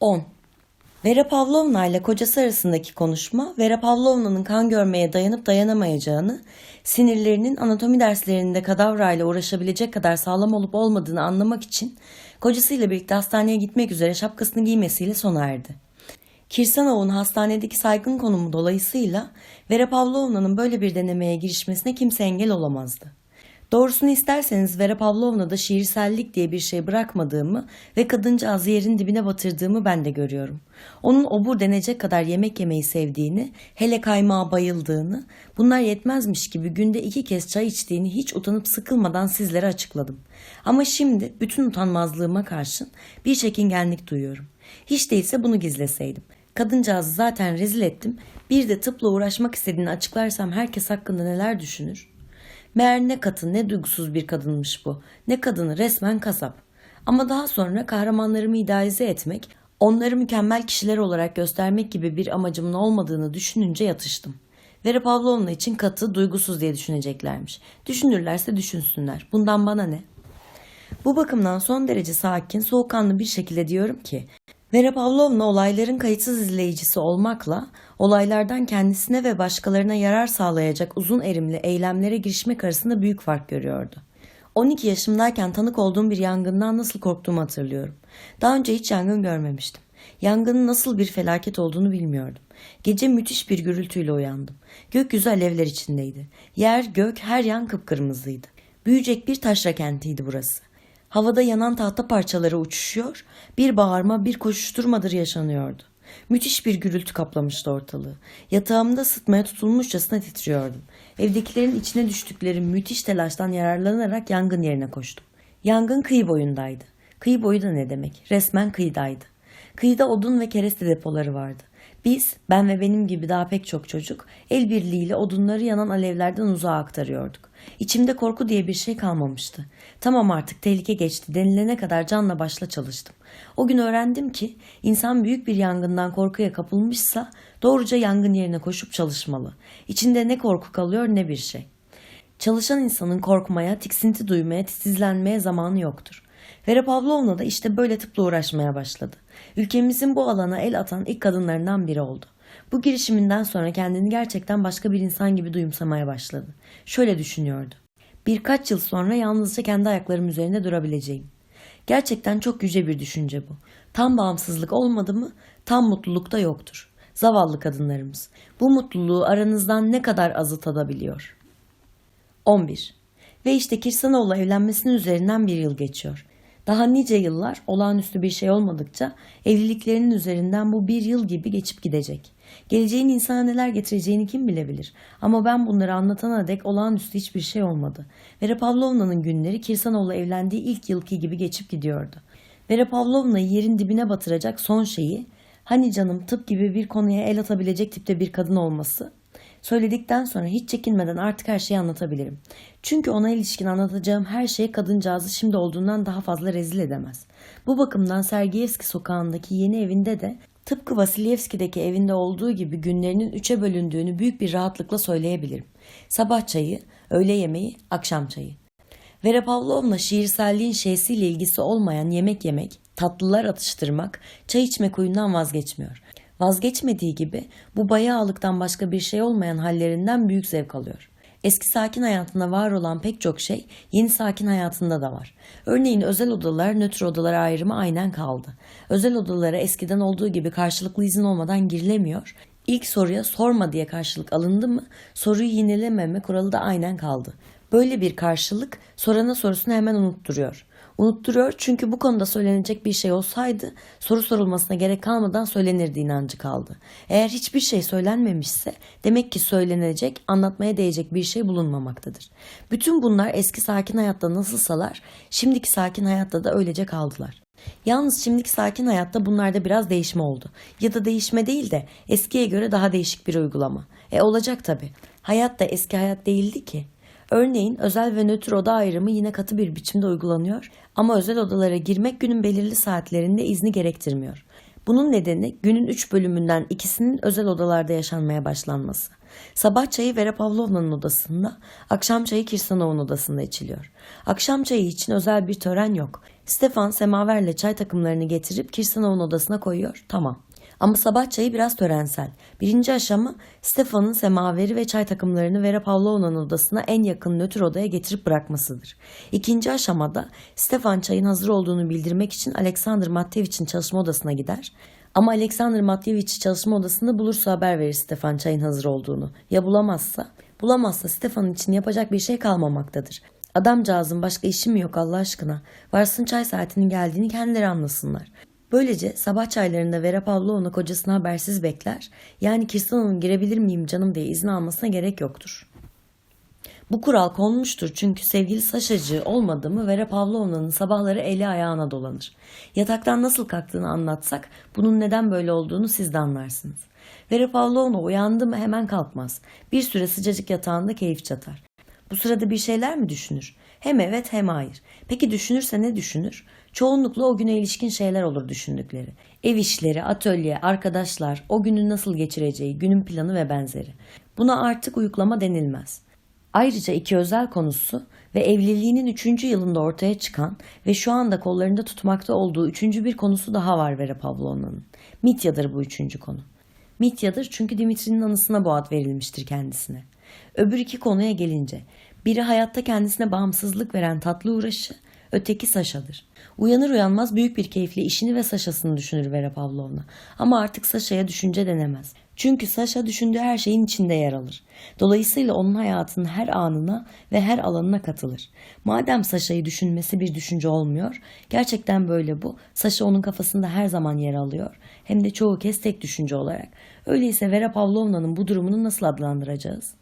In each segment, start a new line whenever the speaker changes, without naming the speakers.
10. Vera Pavlovna ile kocası arasındaki konuşma, Vera Pavlovna'nın kan görmeye dayanıp dayanamayacağını, sinirlerinin anatomi derslerinde kadavrayla uğraşabilecek kadar sağlam olup olmadığını anlamak için kocasıyla birlikte hastaneye gitmek üzere şapkasını giymesiyle sona erdi. Kirsanov'un hastanedeki saygın konumu dolayısıyla Vera Pavlovna'nın böyle bir denemeye girişmesine kimse engel olamazdı. Doğrusunu isterseniz Vera Pavlovna'da şiirsellik diye bir şey bırakmadığımı ve kadıncağızı yerin dibine batırdığımı ben de görüyorum. Onun obur denecek kadar yemek yemeyi sevdiğini, hele kaymağa bayıldığını, bunlar yetmezmiş gibi günde iki kez çay içtiğini hiç utanıp sıkılmadan sizlere açıkladım. Ama şimdi bütün utanmazlığıma karşın bir çekingenlik duyuyorum. Hiç değilse bunu gizleseydim. Kadıncağızı zaten rezil ettim. Bir de tıpla uğraşmak istediğini açıklarsam herkes hakkında neler düşünür? Meğer ne katı ne duygusuz bir kadınmış bu. Ne kadını resmen kasap. Ama daha sonra kahramanlarımı idealize etmek, onları mükemmel kişiler olarak göstermek gibi bir amacımın olmadığını düşününce yatıştım. Vera Pavlovna için katı, duygusuz diye düşüneceklermiş. Düşünürlerse düşünsünler. Bundan bana ne? Bu bakımdan son derece sakin, soğukkanlı bir şekilde diyorum ki, Vera Pavlovna olayların kayıtsız izleyicisi olmakla olaylardan kendisine ve başkalarına yarar sağlayacak uzun erimli eylemlere girişmek arasında büyük fark görüyordu. 12 yaşımdayken tanık olduğum bir yangından nasıl korktuğumu hatırlıyorum. Daha önce hiç yangın görmemiştim. Yangının nasıl bir felaket olduğunu bilmiyordum. Gece müthiş bir gürültüyle uyandım. Gökyüzü alevler içindeydi. Yer, gök, her yan kıpkırmızıydı. Büyüyecek bir taşra kentiydi burası. Havada yanan tahta parçaları uçuşuyor, bir bağırma bir koşuşturmadır yaşanıyordu. Müthiş bir gürültü kaplamıştı ortalığı. Yatağımda sıtmaya tutulmuşçasına titriyordum. Evdekilerin içine düştükleri müthiş telaştan yararlanarak yangın yerine koştum. Yangın kıyı boyundaydı. Kıyı boyu da ne demek? Resmen kıyıdaydı. Kıyıda odun ve kereste depoları vardı. Biz, ben ve benim gibi daha pek çok çocuk, el birliğiyle odunları yanan alevlerden uzağa aktarıyorduk. İçimde korku diye bir şey kalmamıştı. Tamam artık tehlike geçti denilene kadar canla başla çalıştım. O gün öğrendim ki insan büyük bir yangından korkuya kapılmışsa doğruca yangın yerine koşup çalışmalı. İçinde ne korku kalıyor ne bir şey. Çalışan insanın korkmaya, tiksinti duymaya, titizlenmeye zamanı yoktur. Vera Pavlovna da işte böyle tıpla uğraşmaya başladı. Ülkemizin bu alana el atan ilk kadınlarından biri oldu. Bu girişiminden sonra kendini gerçekten başka bir insan gibi duyumsamaya başladı. Şöyle düşünüyordu. Birkaç yıl sonra yalnızca kendi ayaklarım üzerinde durabileceğim. Gerçekten çok yüce bir düşünce bu. Tam bağımsızlık olmadı mı tam mutluluk da yoktur. Zavallı kadınlarımız. Bu mutluluğu aranızdan ne kadar azı tadabiliyor? 11. Ve işte Kirsanoğlu evlenmesinin üzerinden bir yıl geçiyor. Daha nice yıllar olağanüstü bir şey olmadıkça evliliklerinin üzerinden bu bir yıl gibi geçip gidecek. Geleceğin insana neler getireceğini kim bilebilir? Ama ben bunları anlatana dek olağanüstü hiçbir şey olmadı. Vera Pavlovna'nın günleri Kirsanoğlu evlendiği ilk yılki gibi geçip gidiyordu. Vera Pavlovna'yı yerin dibine batıracak son şeyi, hani canım tıp gibi bir konuya el atabilecek tipte bir kadın olması, Söyledikten sonra hiç çekinmeden artık her şeyi anlatabilirim. Çünkü ona ilişkin anlatacağım her şey kadıncağızı şimdi olduğundan daha fazla rezil edemez. Bu bakımdan Sergiyevski sokağındaki yeni evinde de tıpkı Vasilyevski'deki evinde olduğu gibi günlerinin üçe bölündüğünü büyük bir rahatlıkla söyleyebilirim. Sabah çayı, öğle yemeği, akşam çayı. Vera Pavlovna şiirselliğin şeysiyle ilgisi olmayan yemek yemek, tatlılar atıştırmak, çay içmek huyundan vazgeçmiyor. Vazgeçmediği gibi bu bayağılıktan başka bir şey olmayan hallerinden büyük zevk alıyor. Eski sakin hayatında var olan pek çok şey yeni sakin hayatında da var. Örneğin özel odalar nötr odalar ayrımı aynen kaldı. Özel odalara eskiden olduğu gibi karşılıklı izin olmadan girilemiyor. İlk soruya sorma diye karşılık alındı mı soruyu yinelememe kuralı da aynen kaldı. Böyle bir karşılık sorana sorusunu hemen unutturuyor. Unutturuyor çünkü bu konuda söylenecek bir şey olsaydı soru sorulmasına gerek kalmadan söylenirdi inancı kaldı. Eğer hiçbir şey söylenmemişse demek ki söylenecek, anlatmaya değecek bir şey bulunmamaktadır. Bütün bunlar eski sakin hayatta nasılsalar şimdiki sakin hayatta da öylece kaldılar. Yalnız şimdiki sakin hayatta bunlarda biraz değişme oldu. Ya da değişme değil de eskiye göre daha değişik bir uygulama. E olacak tabi. Hayat da eski hayat değildi ki. Örneğin özel ve nötr oda ayrımı yine katı bir biçimde uygulanıyor ama özel odalara girmek günün belirli saatlerinde izni gerektirmiyor. Bunun nedeni günün 3 bölümünden ikisinin özel odalarda yaşanmaya başlanması. Sabah çayı Vera Pavlovna'nın odasında, akşam çayı Kirsanov'un odasında içiliyor. Akşam çayı için özel bir tören yok. Stefan semaverle çay takımlarını getirip Kirsanov'un odasına koyuyor. Tamam. Ama sabah çayı biraz törensel. Birinci aşama Stefan'ın semaveri ve çay takımlarını Vera Pavlovna'nın odasına en yakın nötr odaya getirip bırakmasıdır. İkinci aşamada Stefan çayın hazır olduğunu bildirmek için Alexander Matveyevich'in çalışma odasına gider. Ama Alexander Matveyevich'i çalışma odasında bulursa haber verir Stefan çayın hazır olduğunu. Ya bulamazsa? Bulamazsa Stefan için yapacak bir şey kalmamaktadır. Adamcağızın başka işi mi yok Allah aşkına? Varsın çay saatinin geldiğini kendileri anlasınlar. Böylece sabah çaylarında Vera Pavlovna kocasını habersiz bekler. Yani Kirsanov'un girebilir miyim canım diye izin almasına gerek yoktur. Bu kural konmuştur çünkü sevgili Saşacı olmadı mı Vera Pavlovna'nın sabahları eli ayağına dolanır. Yataktan nasıl kalktığını anlatsak bunun neden böyle olduğunu siz de anlarsınız. Vera Pavlovna uyandı mı hemen kalkmaz. Bir süre sıcacık yatağında keyif çatar. Bu sırada bir şeyler mi düşünür? Hem evet hem hayır. Peki düşünürse ne düşünür? Çoğunlukla o güne ilişkin şeyler olur düşündükleri. Ev işleri, atölye, arkadaşlar, o günü nasıl geçireceği, günün planı ve benzeri. Buna artık uyuklama denilmez. Ayrıca iki özel konusu ve evliliğinin üçüncü yılında ortaya çıkan ve şu anda kollarında tutmakta olduğu üçüncü bir konusu daha var Vera Pavlovna'nın. Mitya'dır bu üçüncü konu. Mitya'dır çünkü Dimitri'nin anısına bu ad verilmiştir kendisine. Öbür iki konuya gelince, biri hayatta kendisine bağımsızlık veren tatlı uğraşı, öteki Saşa'dır. Uyanır uyanmaz büyük bir keyifle işini ve Saşa'sını düşünür Vera Pavlovna. Ama artık Saşa'ya düşünce denemez. Çünkü Saşa düşündüğü her şeyin içinde yer alır. Dolayısıyla onun hayatının her anına ve her alanına katılır. Madem Saşa'yı düşünmesi bir düşünce olmuyor, gerçekten böyle bu. Saşa onun kafasında her zaman yer alıyor. Hem de çoğu kez tek düşünce olarak. Öyleyse Vera Pavlovna'nın bu durumunu nasıl adlandıracağız?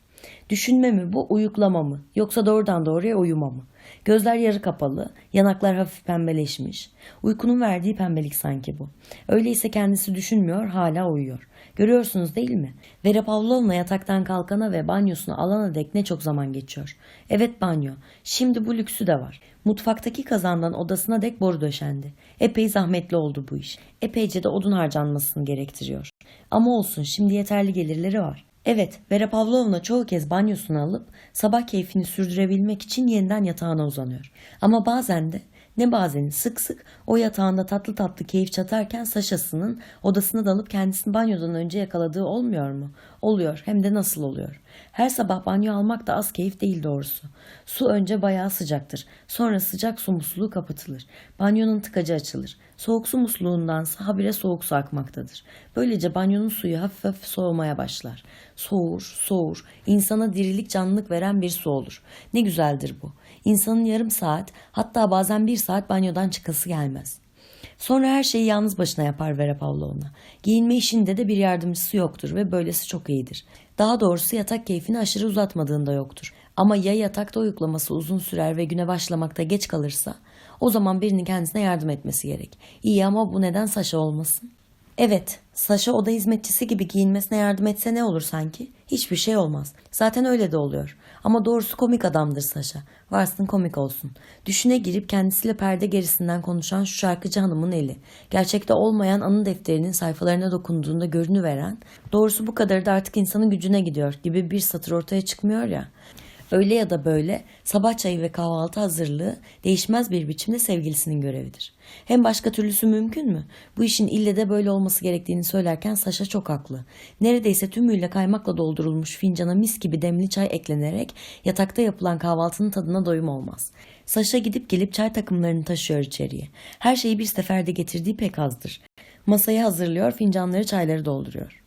Düşünme mi bu, uyuklama mı? Yoksa doğrudan doğruya uyuma mı? Gözler yarı kapalı, yanaklar hafif pembeleşmiş. Uykunun verdiği pembelik sanki bu. Öyleyse kendisi düşünmüyor, hala uyuyor. Görüyorsunuz değil mi? Vera Pavlovna yataktan kalkana ve banyosunu alana dek ne çok zaman geçiyor. Evet banyo. Şimdi bu lüksü de var. Mutfaktaki kazandan odasına dek boru döşendi. Epey zahmetli oldu bu iş. Epeyce de odun harcanmasını gerektiriyor. Ama olsun şimdi yeterli gelirleri var. Evet, Vera Pavlovna çoğu kez banyosunu alıp sabah keyfini sürdürebilmek için yeniden yatağına uzanıyor. Ama bazen de ne bazen sık sık o yatağında tatlı tatlı keyif çatarken Saşa'sının odasına dalıp kendisini banyodan önce yakaladığı olmuyor mu? Oluyor hem de nasıl oluyor. Her sabah banyo almak da az keyif değil doğrusu. Su önce bayağı sıcaktır. Sonra sıcak su musluğu kapatılır. Banyonun tıkacı açılır. Soğuk su musluğundansa habire soğuk su akmaktadır. Böylece banyonun suyu hafif hafif soğumaya başlar. Soğur, soğur, insana dirilik canlılık veren bir su olur. Ne güzeldir bu. İnsanın yarım saat hatta bazen bir saat banyodan çıkası gelmez. Sonra her şeyi yalnız başına yapar Vera Pavlovna. Giyinme işinde de bir yardımcısı yoktur ve böylesi çok iyidir. Daha doğrusu yatak keyfini aşırı uzatmadığında yoktur. Ama ya yatakta uyuklaması uzun sürer ve güne başlamakta geç kalırsa o zaman birinin kendisine yardım etmesi gerek. İyi ama bu neden Saşa olmasın? Evet, Saşa oda hizmetçisi gibi giyinmesine yardım etse ne olur sanki? Hiçbir şey olmaz. Zaten öyle de oluyor. Ama doğrusu komik adamdır Saşa. Varsın komik olsun. Düşüne girip kendisiyle perde gerisinden konuşan şu şarkıcı hanımın eli. Gerçekte olmayan anı defterinin sayfalarına dokunduğunda görünüveren, doğrusu bu kadarı da artık insanın gücüne gidiyor gibi bir satır ortaya çıkmıyor ya. Öyle ya da böyle sabah çayı ve kahvaltı hazırlığı değişmez bir biçimde sevgilisinin görevidir. Hem başka türlüsü mümkün mü? Bu işin ille de böyle olması gerektiğini söylerken Saşa çok haklı. Neredeyse tümüyle kaymakla doldurulmuş fincana mis gibi demli çay eklenerek yatakta yapılan kahvaltının tadına doyum olmaz. Saşa gidip gelip çay takımlarını taşıyor içeriye. Her şeyi bir seferde getirdiği pek azdır. Masayı hazırlıyor, fincanları çayları dolduruyor.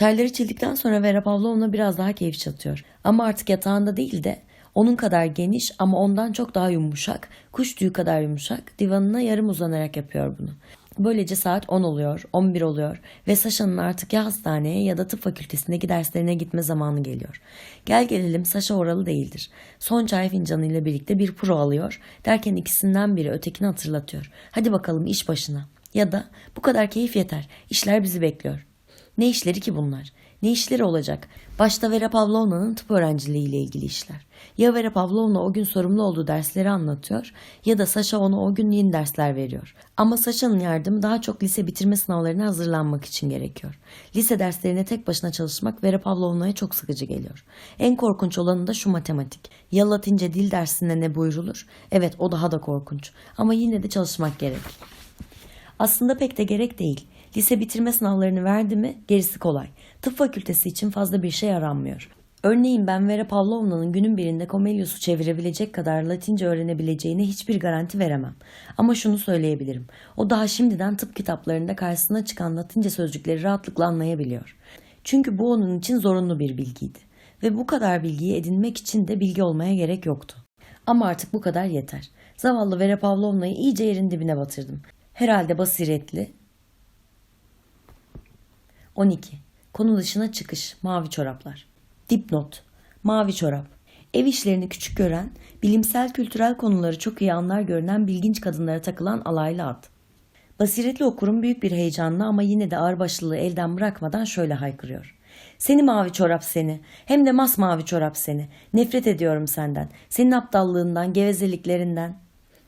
Çayları içildikten sonra Vera Pavlovna biraz daha keyif çatıyor. Ama artık yatağında değil de onun kadar geniş ama ondan çok daha yumuşak, kuş tüyü kadar yumuşak divanına yarım uzanarak yapıyor bunu. Böylece saat 10 oluyor, 11 oluyor ve Saşa'nın artık ya hastaneye ya da tıp fakültesindeki derslerine gitme zamanı geliyor. Gel gelelim Saşa oralı değildir. Son çay fincanıyla birlikte bir pro alıyor derken ikisinden biri ötekini hatırlatıyor. Hadi bakalım iş başına. Ya da bu kadar keyif yeter, işler bizi bekliyor. Ne işleri ki bunlar? Ne işleri olacak? Başta Vera Pavlovna'nın tıp öğrenciliği ile ilgili işler. Ya Vera Pavlovna o gün sorumlu olduğu dersleri anlatıyor ya da Saşa ona o gün yeni dersler veriyor. Ama Saşa'nın yardımı daha çok lise bitirme sınavlarına hazırlanmak için gerekiyor. Lise derslerine tek başına çalışmak Vera Pavlovna'ya çok sıkıcı geliyor. En korkunç olanı da şu matematik. Ya Latince dil dersinde ne buyrulur? Evet o daha da korkunç. Ama yine de çalışmak gerek. Aslında pek de gerek değil. Lise bitirme sınavlarını verdi mi gerisi kolay. Tıp fakültesi için fazla bir şey aranmıyor. Örneğin ben Vera Pavlovna'nın günün birinde Comelius'u çevirebilecek kadar Latince öğrenebileceğine hiçbir garanti veremem. Ama şunu söyleyebilirim. O daha şimdiden tıp kitaplarında karşısına çıkan Latince sözcükleri rahatlıkla anlayabiliyor. Çünkü bu onun için zorunlu bir bilgiydi. Ve bu kadar bilgiyi edinmek için de bilgi olmaya gerek yoktu. Ama artık bu kadar yeter. Zavallı Vera Pavlovna'yı iyice yerin dibine batırdım. Herhalde basiretli. 12. Konu dışına çıkış. Mavi çoraplar. Dipnot. Mavi çorap. Ev işlerini küçük gören, bilimsel kültürel konuları çok iyi anlar görünen bilginç kadınlara takılan alaylı ad. Basiretli okurum büyük bir heyecanla ama yine de ağırbaşlılığı elden bırakmadan şöyle haykırıyor. Seni mavi çorap seni, hem de masmavi çorap seni. Nefret ediyorum senden, senin aptallığından, gevezeliklerinden.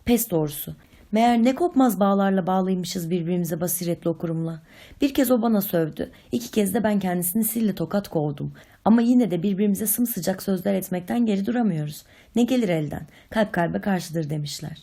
Pes doğrusu. Meğer ne kopmaz bağlarla bağlıymışız birbirimize basiretli okurumla. Bir kez o bana sövdü, iki kez de ben kendisini sille tokat kovdum. Ama yine de birbirimize sımsıcak sözler etmekten geri duramıyoruz. Ne gelir elden, kalp kalbe karşıdır demişler.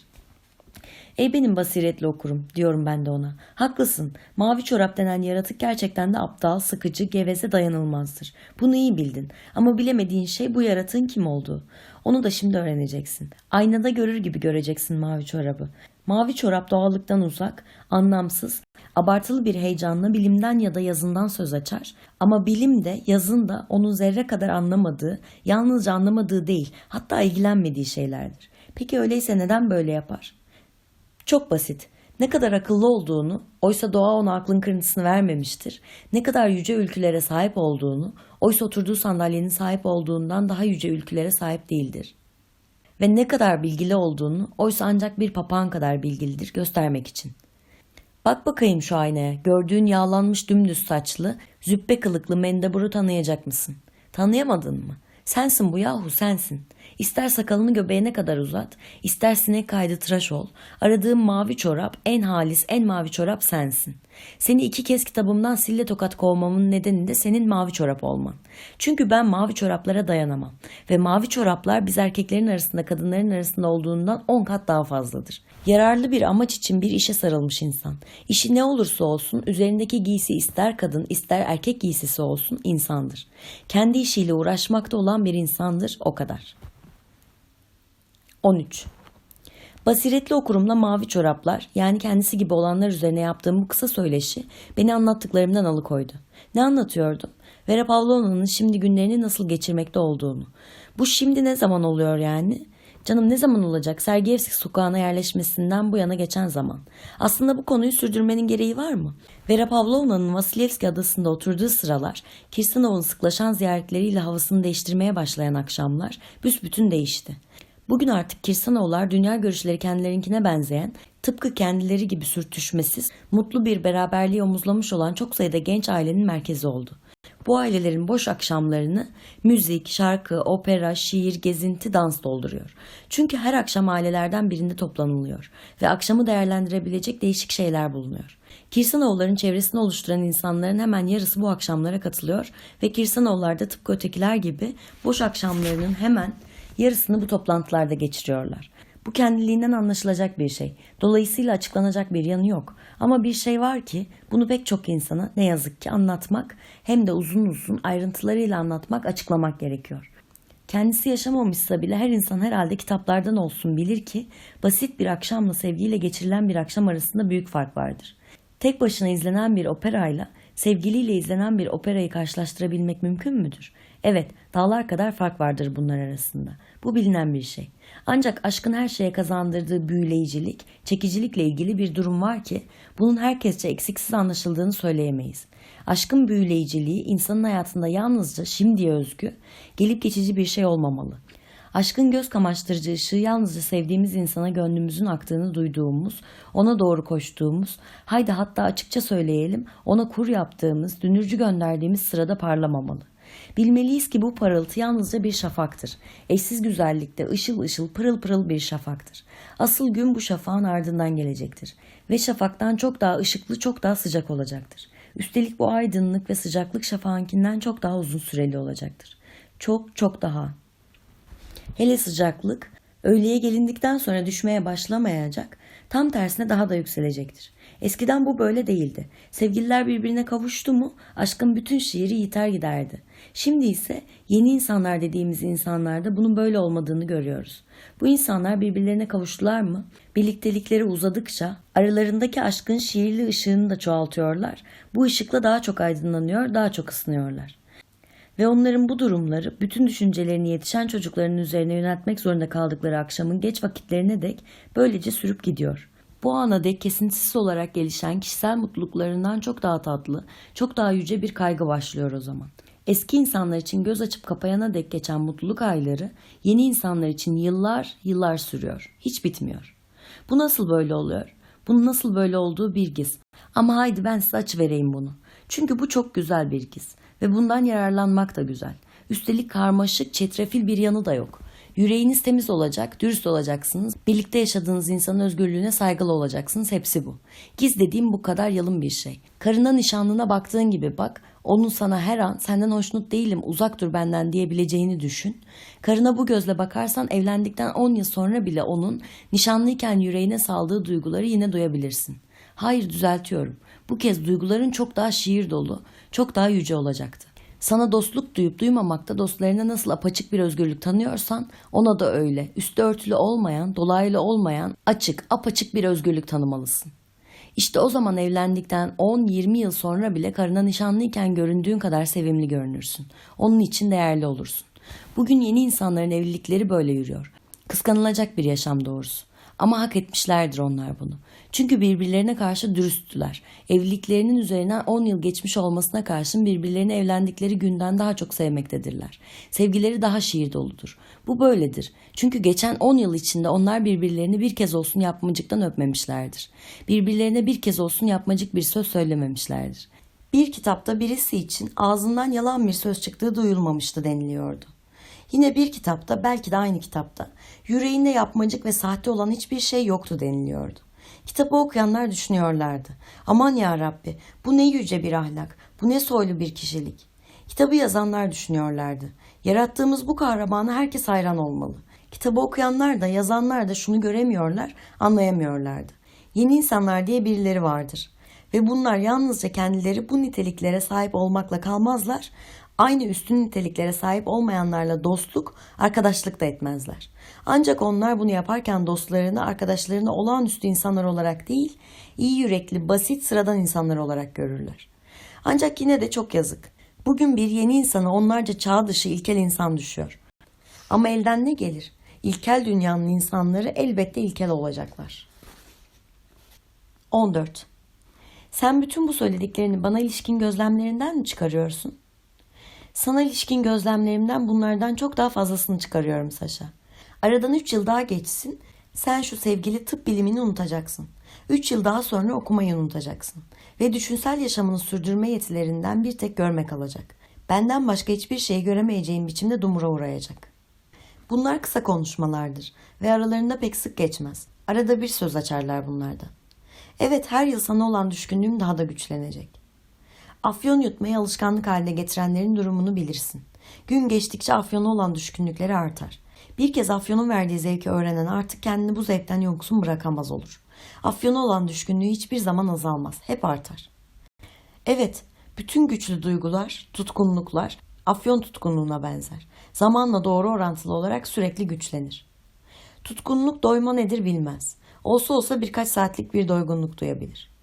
Ey benim basiretli okurum diyorum ben de ona. Haklısın. Mavi çorap denen yaratık gerçekten de aptal, sıkıcı, geveze dayanılmazdır. Bunu iyi bildin. Ama bilemediğin şey bu yaratığın kim olduğu. Onu da şimdi öğreneceksin. Aynada görür gibi göreceksin mavi çorabı. Mavi çorap doğallıktan uzak, anlamsız, abartılı bir heyecanla bilimden ya da yazından söz açar. Ama bilim de yazın da onun zerre kadar anlamadığı, yalnızca anlamadığı değil, hatta ilgilenmediği şeylerdir. Peki öyleyse neden böyle yapar? Çok basit. Ne kadar akıllı olduğunu, oysa doğa ona aklın kırıntısını vermemiştir. Ne kadar yüce ülkülere sahip olduğunu, oysa oturduğu sandalyenin sahip olduğundan daha yüce ülkülere sahip değildir. Ve ne kadar bilgili olduğunu, oysa ancak bir papağan kadar bilgilidir göstermek için. Bak bakayım şu aynaya, gördüğün yağlanmış dümdüz saçlı, züppe kılıklı mendeburu tanıyacak mısın? Tanıyamadın mı? Sensin bu yahu sensin. İster sakalını göbeğine kadar uzat, ister sinek kaydı tıraş ol. Aradığım mavi çorap, en halis, en mavi çorap sensin. Seni iki kez kitabımdan sille tokat kovmamın nedeni de senin mavi çorap olman. Çünkü ben mavi çoraplara dayanamam. Ve mavi çoraplar biz erkeklerin arasında kadınların arasında olduğundan on kat daha fazladır. Yararlı bir amaç için bir işe sarılmış insan. İşi ne olursa olsun üzerindeki giysi ister kadın ister erkek giysisi olsun insandır. Kendi işiyle uğraşmakta olan bir insandır o kadar. 13. Basiretli okurumla mavi çoraplar yani kendisi gibi olanlar üzerine yaptığım bu kısa söyleşi beni anlattıklarımdan alıkoydu. Ne anlatıyordum? Vera Pavlovna'nın şimdi günlerini nasıl geçirmekte olduğunu. Bu şimdi ne zaman oluyor yani? Canım ne zaman olacak? Sergeyevsk sokağına yerleşmesinden bu yana geçen zaman. Aslında bu konuyu sürdürmenin gereği var mı? Vera Pavlovna'nın Vasilyevski adasında oturduğu sıralar, Kirsanov'un sıklaşan ziyaretleriyle havasını değiştirmeye başlayan akşamlar büsbütün değişti. Bugün artık Kirsanoğullar dünya görüşleri kendilerinkine benzeyen, tıpkı kendileri gibi sürtüşmesiz, mutlu bir beraberliği omuzlamış olan çok sayıda genç ailenin merkezi oldu. Bu ailelerin boş akşamlarını müzik, şarkı, opera, şiir, gezinti, dans dolduruyor. Çünkü her akşam ailelerden birinde toplanılıyor ve akşamı değerlendirebilecek değişik şeyler bulunuyor. Kirsanoğulların çevresini oluşturan insanların hemen yarısı bu akşamlara katılıyor ve Kirsanoğullar da tıpkı ötekiler gibi boş akşamlarının hemen yarısını bu toplantılarda geçiriyorlar. Bu kendiliğinden anlaşılacak bir şey. Dolayısıyla açıklanacak bir yanı yok. Ama bir şey var ki bunu pek çok insana ne yazık ki anlatmak hem de uzun uzun ayrıntılarıyla anlatmak, açıklamak gerekiyor. Kendisi yaşamamışsa bile her insan herhalde kitaplardan olsun bilir ki basit bir akşamla sevgiyle geçirilen bir akşam arasında büyük fark vardır. Tek başına izlenen bir operayla sevgiliyle izlenen bir operayı karşılaştırabilmek mümkün müdür? Evet, dağlar kadar fark vardır bunlar arasında. Bu bilinen bir şey. Ancak aşkın her şeye kazandırdığı büyüleyicilik, çekicilikle ilgili bir durum var ki bunun herkesçe eksiksiz anlaşıldığını söyleyemeyiz. Aşkın büyüleyiciliği insanın hayatında yalnızca şimdiye özgü, gelip geçici bir şey olmamalı. Aşkın göz kamaştırıcı ışığı yalnızca sevdiğimiz insana gönlümüzün aktığını duyduğumuz, ona doğru koştuğumuz, haydi hatta açıkça söyleyelim, ona kur yaptığımız, dünürcü gönderdiğimiz sırada parlamamalı. Bilmeliyiz ki bu parıltı yalnızca bir şafaktır. Eşsiz güzellikte ışıl ışıl pırıl pırıl bir şafaktır. Asıl gün bu şafağın ardından gelecektir. Ve şafaktan çok daha ışıklı, çok daha sıcak olacaktır. Üstelik bu aydınlık ve sıcaklık şafağınkinden çok daha uzun süreli olacaktır. Çok çok daha. Hele sıcaklık öğleye gelindikten sonra düşmeye başlamayacak, tam tersine daha da yükselecektir. Eskiden bu böyle değildi. Sevgililer birbirine kavuştu mu aşkın bütün şiiri yiter giderdi. Şimdi ise yeni insanlar dediğimiz insanlarda bunun böyle olmadığını görüyoruz. Bu insanlar birbirlerine kavuştular mı? Birliktelikleri uzadıkça aralarındaki aşkın şiirli ışığını da çoğaltıyorlar. Bu ışıkla daha çok aydınlanıyor, daha çok ısınıyorlar. Ve onların bu durumları bütün düşüncelerini yetişen çocukların üzerine yöneltmek zorunda kaldıkları akşamın geç vakitlerine dek böylece sürüp gidiyor. Bu ana dek kesintisiz olarak gelişen kişisel mutluluklarından çok daha tatlı, çok daha yüce bir kaygı başlıyor o zaman. Eski insanlar için göz açıp kapayana dek geçen mutluluk ayları yeni insanlar için yıllar yıllar sürüyor. Hiç bitmiyor. Bu nasıl böyle oluyor? Bunun nasıl böyle olduğu bir giz. Ama haydi ben size açı vereyim bunu. Çünkü bu çok güzel bir giz ve bundan yararlanmak da güzel. Üstelik karmaşık, çetrefil bir yanı da yok. Yüreğiniz temiz olacak, dürüst olacaksınız. Birlikte yaşadığınız insanın özgürlüğüne saygılı olacaksınız. Hepsi bu. Giz dediğim bu kadar yalın bir şey. Karına nişanlına baktığın gibi bak. Onun sana her an senden hoşnut değilim uzak dur benden diyebileceğini düşün. Karına bu gözle bakarsan evlendikten 10 yıl sonra bile onun nişanlıyken yüreğine saldığı duyguları yine duyabilirsin. Hayır düzeltiyorum. Bu kez duyguların çok daha şiir dolu, çok daha yüce olacaktı. Sana dostluk duyup duymamakta dostlarına nasıl apaçık bir özgürlük tanıyorsan ona da öyle. Üstü örtülü olmayan, dolaylı olmayan, açık, apaçık bir özgürlük tanımalısın. İşte o zaman evlendikten 10-20 yıl sonra bile karına nişanlıyken göründüğün kadar sevimli görünürsün. Onun için değerli olursun. Bugün yeni insanların evlilikleri böyle yürüyor. Kıskanılacak bir yaşam doğrusu. Ama hak etmişlerdir onlar bunu. Çünkü birbirlerine karşı dürüsttüler. Evliliklerinin üzerinden 10 yıl geçmiş olmasına karşın birbirlerini evlendikleri günden daha çok sevmektedirler. Sevgileri daha şiir doludur. Bu böyledir. Çünkü geçen 10 yıl içinde onlar birbirlerini bir kez olsun yapmacıktan öpmemişlerdir. Birbirlerine bir kez olsun yapmacık bir söz söylememişlerdir. Bir kitapta birisi için ağzından yalan bir söz çıktığı duyulmamıştı deniliyordu. Yine bir kitapta belki de aynı kitapta yüreğinde yapmacık ve sahte olan hiçbir şey yoktu deniliyordu. Kitabı okuyanlar düşünüyorlardı. Aman ya Rabbi bu ne yüce bir ahlak, bu ne soylu bir kişilik. Kitabı yazanlar düşünüyorlardı. Yarattığımız bu kahramana herkes hayran olmalı. Kitabı okuyanlar da yazanlar da şunu göremiyorlar, anlayamıyorlardı. Yeni insanlar diye birileri vardır. Ve bunlar yalnızca kendileri bu niteliklere sahip olmakla kalmazlar, aynı üstün niteliklere sahip olmayanlarla dostluk, arkadaşlık da etmezler. Ancak onlar bunu yaparken dostlarını, arkadaşlarını olağanüstü insanlar olarak değil, iyi yürekli, basit, sıradan insanlar olarak görürler. Ancak yine de çok yazık. Bugün bir yeni insana onlarca çağ dışı ilkel insan düşüyor. Ama elden ne gelir? İlkel dünyanın insanları elbette ilkel olacaklar. 14. Sen bütün bu söylediklerini bana ilişkin gözlemlerinden mi çıkarıyorsun? Sana ilişkin gözlemlerimden bunlardan çok daha fazlasını çıkarıyorum Saşa. Aradan 3 yıl daha geçsin, sen şu sevgili tıp bilimini unutacaksın. 3 yıl daha sonra okumayı unutacaksın. Ve düşünsel yaşamını sürdürme yetilerinden bir tek görmek alacak. Benden başka hiçbir şeyi göremeyeceğin biçimde dumura uğrayacak. Bunlar kısa konuşmalardır ve aralarında pek sık geçmez. Arada bir söz açarlar bunlarda. Evet her yıl sana olan düşkünlüğüm daha da güçlenecek. Afyon yutmayı alışkanlık haline getirenlerin durumunu bilirsin. Gün geçtikçe afyona olan düşkünlükleri artar. Bir kez afyonun verdiği zevki öğrenen artık kendini bu zevkten yoksun bırakamaz olur. Afyona olan düşkünlüğü hiçbir zaman azalmaz, hep artar. Evet, bütün güçlü duygular, tutkunluklar afyon tutkunluğuna benzer. Zamanla doğru orantılı olarak sürekli güçlenir. Tutkunluk doyma nedir bilmez. Olsa olsa birkaç saatlik bir doygunluk duyabilir.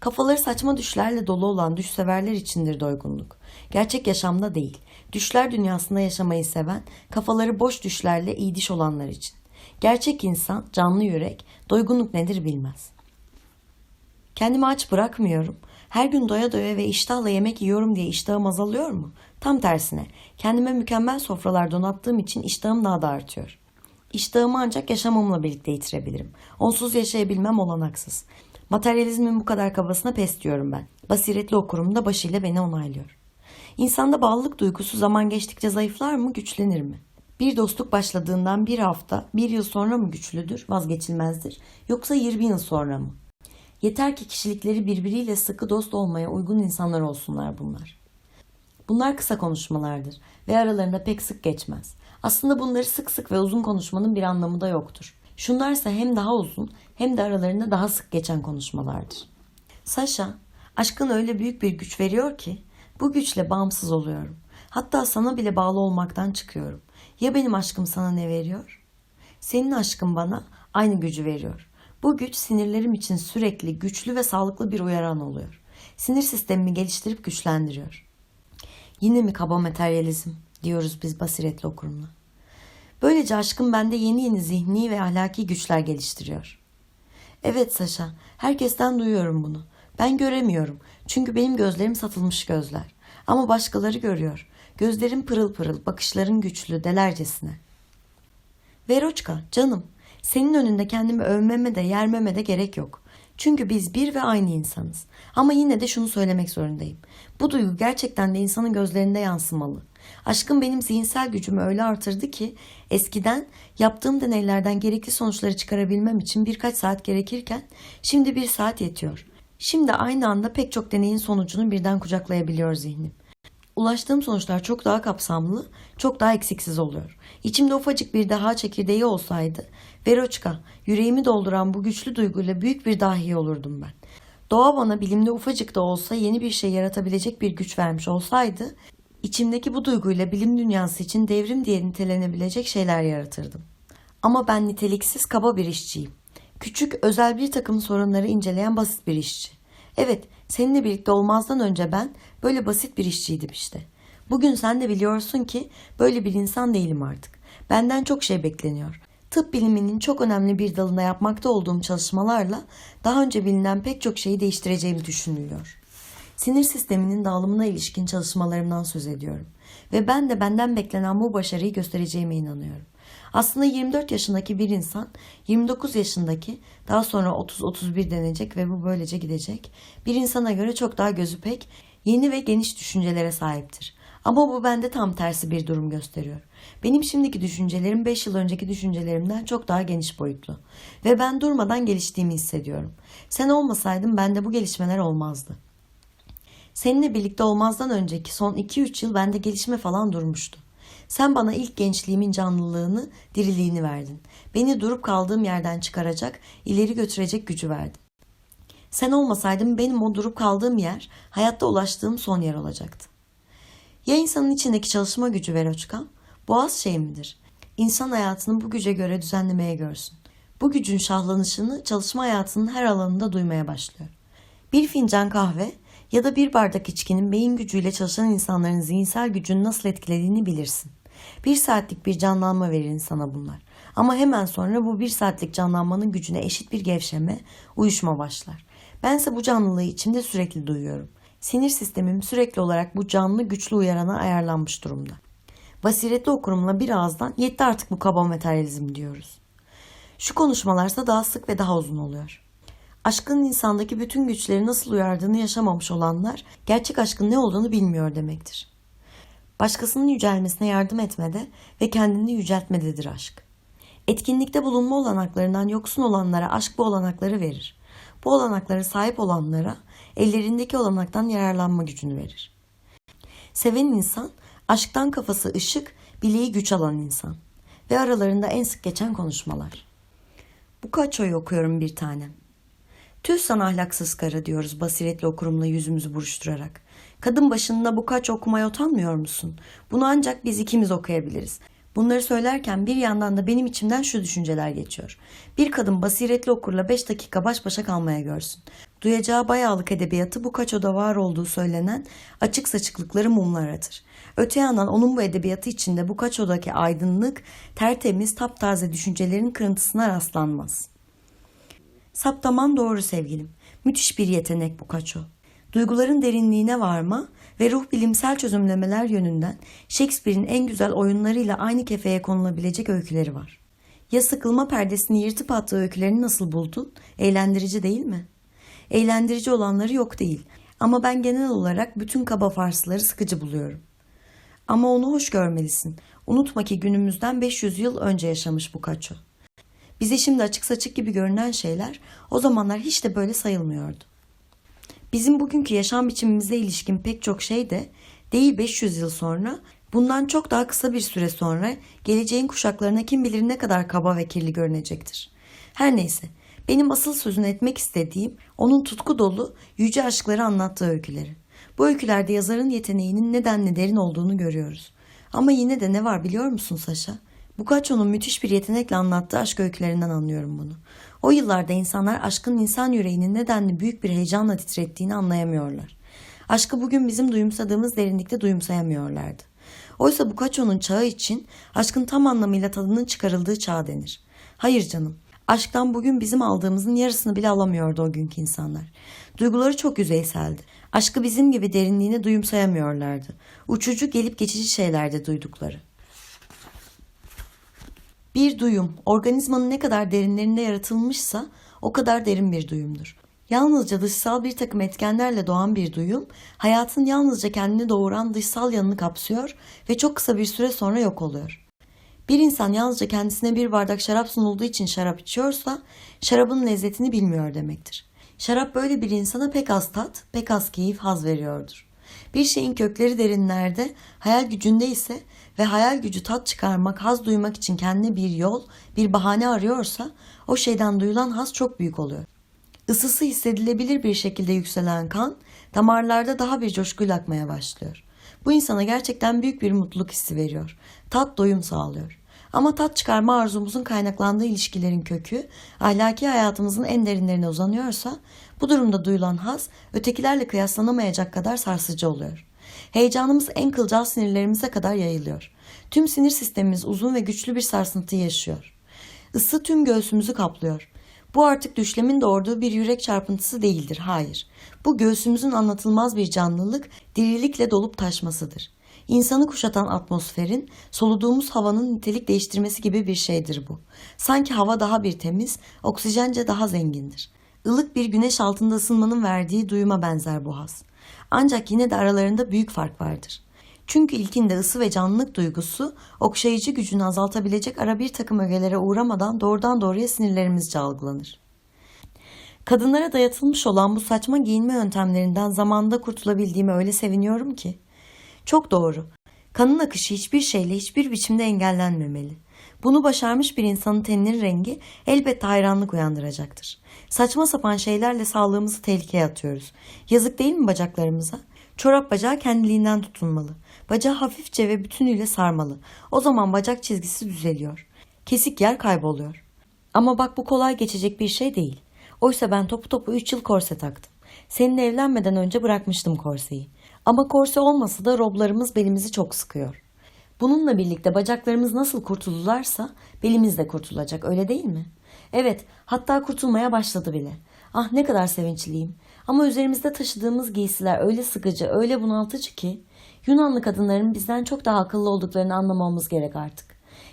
Kafaları saçma düşlerle dolu olan düşseverler içindir doygunluk. Gerçek yaşamda değil. Düşler dünyasında yaşamayı seven, kafaları boş düşlerle iydiş olanlar için. Gerçek insan, canlı yürek, doygunluk nedir bilmez. Kendimi aç bırakmıyorum. Her gün doya doya ve iştahla yemek yiyorum diye iştahım azalıyor mu? Tam tersine. Kendime mükemmel sofralar donattığım için iştahım daha da artıyor. İştahımı ancak yaşamamla birlikte yitirebilirim. Onsuz yaşayabilmem olanaksız. Materyalizmin bu kadar kabasına pes diyorum ben. Basiretli okurum da başıyla beni onaylıyor. İnsanda bağlılık duygusu zaman geçtikçe zayıflar mı, güçlenir mi? Bir dostluk başladığından bir hafta, bir yıl sonra mı güçlüdür, vazgeçilmezdir, yoksa 20 yıl sonra mı? Yeter ki kişilikleri birbiriyle sıkı dost olmaya uygun insanlar olsunlar bunlar. Bunlar kısa konuşmalardır ve aralarında pek sık geçmez. Aslında bunları sık sık ve uzun konuşmanın bir anlamı da yoktur. Şunlarsa hem daha uzun hem de aralarında daha sık geçen konuşmalardır. Saşa, aşkın öyle büyük bir güç veriyor ki bu güçle bağımsız oluyorum. Hatta sana bile bağlı olmaktan çıkıyorum. Ya benim aşkım sana ne veriyor? Senin aşkın bana aynı gücü veriyor. Bu güç sinirlerim için sürekli güçlü ve sağlıklı bir uyaran oluyor. Sinir sistemimi geliştirip güçlendiriyor. Yine mi kaba materyalizm diyoruz biz basiretli okurumla. Böylece aşkım bende yeni yeni zihni ve ahlaki güçler geliştiriyor. Evet Saşa, herkesten duyuyorum bunu. Ben göremiyorum. Çünkü benim gözlerim satılmış gözler. Ama başkaları görüyor. Gözlerim pırıl pırıl, bakışların güçlü, delercesine. Veroçka, canım, senin önünde kendimi övmeme de yermeme de gerek yok. Çünkü biz bir ve aynı insanız. Ama yine de şunu söylemek zorundayım. Bu duygu gerçekten de insanın gözlerinde yansımalı. Aşkım benim zihinsel gücümü öyle artırdı ki eskiden yaptığım deneylerden gerekli sonuçları çıkarabilmem için birkaç saat gerekirken şimdi bir saat yetiyor. Şimdi aynı anda pek çok deneyin sonucunu birden kucaklayabiliyor zihnim. Ulaştığım sonuçlar çok daha kapsamlı, çok daha eksiksiz oluyor. İçimde ufacık bir daha çekirdeği olsaydı, Veroçka, yüreğimi dolduran bu güçlü duyguyla büyük bir dahi olurdum ben. Doğa bana bilimde ufacık da olsa yeni bir şey yaratabilecek bir güç vermiş olsaydı, içimdeki bu duyguyla bilim dünyası için devrim diye nitelenebilecek şeyler yaratırdım. Ama ben niteliksiz kaba bir işçiyim. Küçük, özel bir takım sorunları inceleyen basit bir işçi. Evet, seninle birlikte olmazdan önce ben böyle basit bir işçiydim işte. Bugün sen de biliyorsun ki böyle bir insan değilim artık. Benden çok şey bekleniyor. Tıp biliminin çok önemli bir dalında yapmakta olduğum çalışmalarla daha önce bilinen pek çok şeyi değiştireceğimi düşünülüyor. Sinir sisteminin dağılımına ilişkin çalışmalarımdan söz ediyorum. Ve ben de benden beklenen bu başarıyı göstereceğime inanıyorum. Aslında 24 yaşındaki bir insan 29 yaşındaki daha sonra 30-31 denecek ve bu böylece gidecek. Bir insana göre çok daha gözü pek yeni ve geniş düşüncelere sahiptir. Ama bu bende tam tersi bir durum gösteriyor. Benim şimdiki düşüncelerim 5 yıl önceki düşüncelerimden çok daha geniş boyutlu. Ve ben durmadan geliştiğimi hissediyorum. Sen olmasaydın bende bu gelişmeler olmazdı. Seninle birlikte olmazdan önceki son 2-3 yıl bende gelişme falan durmuştu. Sen bana ilk gençliğimin canlılığını, diriliğini verdin. Beni durup kaldığım yerden çıkaracak, ileri götürecek gücü verdin. Sen olmasaydın benim o durup kaldığım yer, hayatta ulaştığım son yer olacaktı. Ya insanın içindeki çalışma gücü Veroçka? Bu az şey midir? İnsan hayatını bu güce göre düzenlemeye görsün. Bu gücün şahlanışını çalışma hayatının her alanında duymaya başlıyor. Bir fincan kahve ya da bir bardak içkinin beyin gücüyle çalışan insanların zihinsel gücünü nasıl etkilediğini bilirsin. Bir saatlik bir canlanma verir insana bunlar. Ama hemen sonra bu bir saatlik canlanmanın gücüne eşit bir gevşeme, uyuşma başlar. Bense bu canlılığı içimde sürekli duyuyorum. Sinir sistemim sürekli olarak bu canlı güçlü uyarana ayarlanmış durumda. Basiretli okurumla bir ağızdan yetti artık bu kaba materyalizm diyoruz. Şu konuşmalarsa daha sık ve daha uzun oluyor. Aşkın insandaki bütün güçleri nasıl uyardığını yaşamamış olanlar gerçek aşkın ne olduğunu bilmiyor demektir. Başkasının yücelmesine yardım etmede ve kendini yüceltmededir aşk. Etkinlikte bulunma olanaklarından yoksun olanlara aşk bu olanakları verir. Bu olanaklara sahip olanlara ellerindeki olanaktan yararlanma gücünü verir. Seven insan, aşktan kafası ışık, bileği güç alan insan. Ve aralarında en sık geçen konuşmalar. Bu kaçoyu okuyorum bir tanem. Tüh ahlaksız karı diyoruz basiretli okurumla yüzümüzü buruşturarak. Kadın başında bu kaç okumaya utanmıyor musun? Bunu ancak biz ikimiz okuyabiliriz. Bunları söylerken bir yandan da benim içimden şu düşünceler geçiyor. Bir kadın basiretli okurla beş dakika baş başa kalmaya görsün. Duyacağı bayağılık edebiyatı bu kaçoda var olduğu söylenen açık saçıklıkları mumlar aratır. Öte yandan onun bu edebiyatı içinde bu kaçodaki aydınlık, tertemiz, taptaze düşüncelerin kırıntısına rastlanmaz. Saptaman doğru sevgilim. Müthiş bir yetenek bu kaço. Duyguların derinliğine varma ve ruh bilimsel çözümlemeler yönünden Shakespeare'in en güzel oyunlarıyla aynı kefeye konulabilecek öyküleri var. Ya sıkılma perdesini yırtıp attığı öykülerini nasıl buldun? Eğlendirici değil mi? Eğlendirici olanları yok değil. Ama ben genel olarak bütün kaba farsları sıkıcı buluyorum. Ama onu hoş görmelisin. Unutma ki günümüzden 500 yıl önce yaşamış bu kaço. Bize şimdi açık saçık gibi görünen şeyler o zamanlar hiç de böyle sayılmıyordu. Bizim bugünkü yaşam biçimimize ilişkin pek çok şey de değil 500 yıl sonra, bundan çok daha kısa bir süre sonra geleceğin kuşaklarına kim bilir ne kadar kaba ve kirli görünecektir. Her neyse, benim asıl sözünü etmek istediğim onun tutku dolu, yüce aşkları anlattığı öyküleri. Bu öykülerde yazarın yeteneğinin nedenle derin olduğunu görüyoruz. Ama yine de ne var biliyor musun Saşa? Boccaccio'nun müthiş bir yetenekle anlattığı aşk öykülerinden anlıyorum bunu. O yıllarda insanlar aşkın insan yüreğinin nedenli büyük bir heyecanla titrettiğini anlayamıyorlar. Aşkı bugün bizim duyumsadığımız derinlikte duyumsayamıyorlardı. Oysa Boccaccio'nun çağı için aşkın tam anlamıyla tadının çıkarıldığı çağ denir. Hayır canım, aşktan bugün bizim aldığımızın yarısını bile alamıyordu o günkü insanlar. Duyguları çok yüzeyseldi. Aşkı bizim gibi derinliğine duyumsayamıyorlardı. Uçucu gelip geçici şeylerde duydukları. Bir duyum, organizmanın ne kadar derinlerinde yaratılmışsa o kadar derin bir duyumdur. Yalnızca dışsal bir takım etkenlerle doğan bir duyum, hayatın yalnızca kendini doğuran dışsal yanını kapsıyor ve çok kısa bir süre sonra yok oluyor. Bir insan yalnızca kendisine bir bardak şarap sunulduğu için şarap içiyorsa, şarabın lezzetini bilmiyor demektir. Şarap böyle bir insana pek az tat, pek az keyif, haz veriyordur. Bir şeyin kökleri derinlerde, hayal gücünde ise ve hayal gücü tat çıkarmak, haz duymak için kendine bir yol, bir bahane arıyorsa o şeyden duyulan haz çok büyük oluyor. Isısı hissedilebilir bir şekilde yükselen kan damarlarda daha bir coşkuyla akmaya başlıyor. Bu insana gerçekten büyük bir mutluluk hissi veriyor. Tat doyum sağlıyor. Ama tat çıkarma arzumuzun kaynaklandığı ilişkilerin kökü ahlaki hayatımızın en derinlerine uzanıyorsa bu durumda duyulan haz ötekilerle kıyaslanamayacak kadar sarsıcı oluyor. Heyecanımız en kılcal sinirlerimize kadar yayılıyor. Tüm sinir sistemimiz uzun ve güçlü bir sarsıntı yaşıyor. Isı tüm göğsümüzü kaplıyor. Bu artık düşlemin doğurduğu bir yürek çarpıntısı değildir, hayır. Bu göğsümüzün anlatılmaz bir canlılık, dirilikle dolup taşmasıdır. İnsanı kuşatan atmosferin, soluduğumuz havanın nitelik değiştirmesi gibi bir şeydir bu. Sanki hava daha bir temiz, oksijence daha zengindir. Ilık bir güneş altında ısınmanın verdiği duyuma benzer bu haz. Ancak yine de aralarında büyük fark vardır. Çünkü ilkinde ısı ve canlılık duygusu okşayıcı gücünü azaltabilecek ara bir takım ögelere uğramadan doğrudan doğruya sinirlerimizce algılanır. Kadınlara dayatılmış olan bu saçma giyinme yöntemlerinden zamanda kurtulabildiğime öyle seviniyorum ki. Çok doğru. Kanın akışı hiçbir şeyle hiçbir biçimde engellenmemeli. Bunu başarmış bir insanın teninin rengi elbette hayranlık uyandıracaktır. Saçma sapan şeylerle sağlığımızı tehlikeye atıyoruz. Yazık değil mi bacaklarımıza? Çorap bacağı kendiliğinden tutunmalı. Bacağı hafifçe ve bütünüyle sarmalı. O zaman bacak çizgisi düzeliyor. Kesik yer kayboluyor. Ama bak bu kolay geçecek bir şey değil. Oysa ben topu topu 3 yıl korse taktım. Seninle evlenmeden önce bırakmıştım korseyi. Ama korse olmasa da roblarımız belimizi çok sıkıyor. Bununla birlikte bacaklarımız nasıl kurtulurlarsa belimiz de kurtulacak öyle değil mi? Evet hatta kurtulmaya başladı bile. Ah ne kadar sevinçliyim. Ama üzerimizde taşıdığımız giysiler öyle sıkıcı, öyle bunaltıcı ki Yunanlı kadınların bizden çok daha akıllı olduklarını anlamamız gerek artık.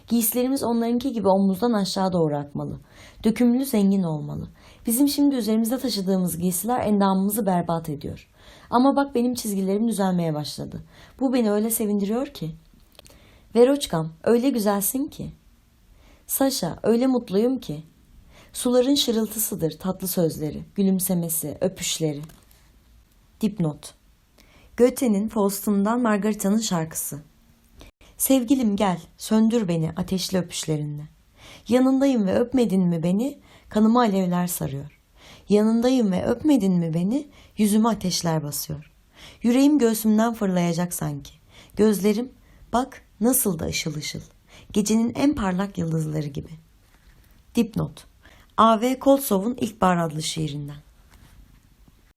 Giysilerimiz onlarınki gibi omuzdan aşağı doğru akmalı. Dökümlü zengin olmalı. Bizim şimdi üzerimizde taşıdığımız giysiler endamımızı berbat ediyor. Ama bak benim çizgilerim düzelmeye başladı. Bu beni öyle sevindiriyor ki. Veroçkam öyle güzelsin ki. Saşa öyle mutluyum ki. Suların şırıltısıdır tatlı sözleri, gülümsemesi, öpüşleri. Dipnot Goethe'nin Faust'undan Margarita'nın şarkısı. Sevgilim gel, söndür beni ateşli öpüşlerinle. Yanındayım ve öpmedin mi beni, kanıma alevler sarıyor. Yanındayım ve öpmedin mi beni, yüzüme ateşler basıyor. Yüreğim göğsümden fırlayacak sanki. Gözlerim, bak nasıl da ışıl ışıl. Gecenin en parlak yıldızları gibi. Dipnot A.V. Kolsov'un İlkbahar adlı şiirinden.